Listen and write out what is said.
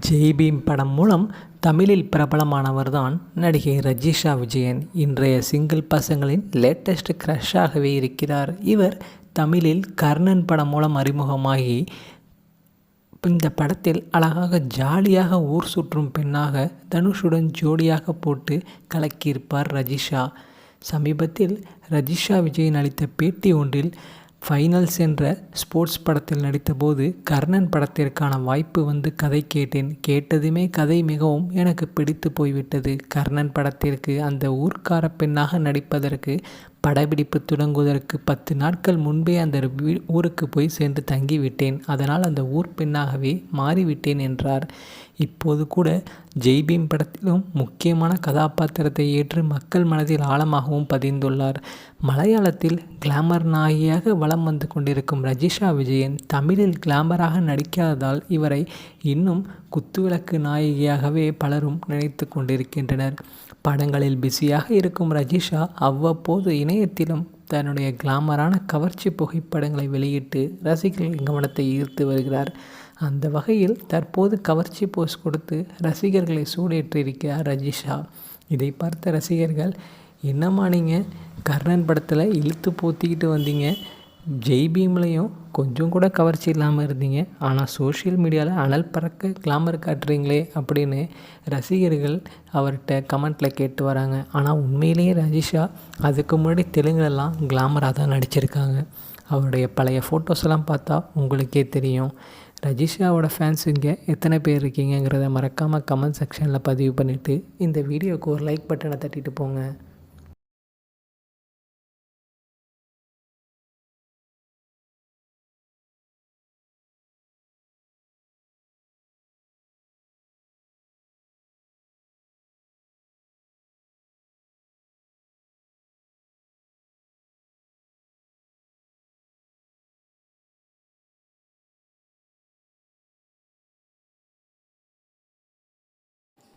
ஜெய்பீம் படம் மூலம் தமிழில் பிரபலமானவர் தான் நடிகை ரஜிஷா விஜயன். இன்றைய சிங்கிள் பசங்களின் லேட்டஸ்ட் க்ரஷ்ஷாகவே இருக்கிறார். இவர் தமிழில் கர்ணன் படம் மூலம் அறிமுகமாகி இந்த படத்தில் அழகாக ஜாலியாக ஊர் சுற்றும் பெண்ணாக தனுஷுடன் ஜோடியாக போட்டு கலக்கியிருப்பார் ரஜிஷா. சமீபத்தில் ரஜிஷா விஜயன் அளித்த பேட்டி ஒன்றில் ஃபைனல்ஸ் என்ற ஸ்போர்ட்ஸ் படத்தில் நடித்தபோது கர்ணன் படத்திற்கான வாய்ப்பு வந்து கதை கேட்டேன். கேட்டதுமே கதை மிகவும் எனக்கு பிடித்து போய்விட்டது. கர்ணன் படத்திற்கு அந்த ஊர்க்கார பெண்ணாக நடிப்பதற்கு படப்பிடிப்பு தொடங்குவதற்கு பத்து நாட்கள் முன்பே அந்த ஊருக்கு போய் சென்று தங்கிவிட்டேன். அதனால் அந்த ஊர் பெண்ணாகவே மாறிவிட்டேன் என்றார். இப்போது கூட ஜெய்பீம் படத்திலும் முக்கியமான கதாபாத்திரத்தை ஏற்று மக்கள் மனதில் ஆழமாகவும் பதிந்துள்ளார். மலையாளத்தில் கிளாமர் நாயகியாக வலம் வந்து கொண்டிருக்கும் ரஜிஷா விஜயன் தமிழில் கிளாமராக நடிக்காததால் இவரை இன்னும் குத்துவிளக்கு நாயகியாகவே பலரும் நினைத்து கொண்டிருக்கின்றனர். படங்களில் பிஸியாக இருக்கும் ரஜிஷா அவ்வப்போது இணையத்திலும் தன்னுடைய கிளாமரான கவர்ச்சி புகைப்படங்களை வெளியிட்டு ரசிகர்களின் கவனத்தை ஈர்த்து வருகிறார். அந்த வகையில் தற்போது கவர்ச்சி போஸ் கொடுத்து ரசிகர்களை சூடேற்றிருக்கிறார் ரஜிஷா. இதை பார்த்த ரசிகர்கள் என்னம்மா நீங்கள் கர்ணன் படத்தில் இழுத்து போத்திக்கிட்டு வந்தீங்க. ஜெய் பீம்லேயும் கொஞ்சம் கூட கவர்ச்சி இல்லாமல் இருந்தீங்க. ஆனால் சோஷியல் மீடியாவில் அனல் பறக்க கிளாமர் காட்டுறீங்களே அப்படின்னு ரசிகர்கள் அவர்கிட்ட கமெண்ட்டில் கேட்டு வராங்க. ஆனால் உண்மையிலேயே ரஜிஷா அதுக்கு முன்னாடி தெலுங்குலலாம் கிளாமராக தான் நடிச்சிருக்காங்க. அவருடைய பழைய ஃபோட்டோஸ்லாம் பார்த்தா உங்களுக்கே தெரியும். ரஜிஷாவோட ஃபேன்ஸ் இங்கே எத்தனை பேர் இருக்கீங்கிறத மறக்காமல் கமெண்ட் செக்ஷனில் பதிவு பண்ணிவிட்டு இந்த வீடியோவுக்கு ஒரு லைக் பட்டனை தட்டிட்டு போங்க.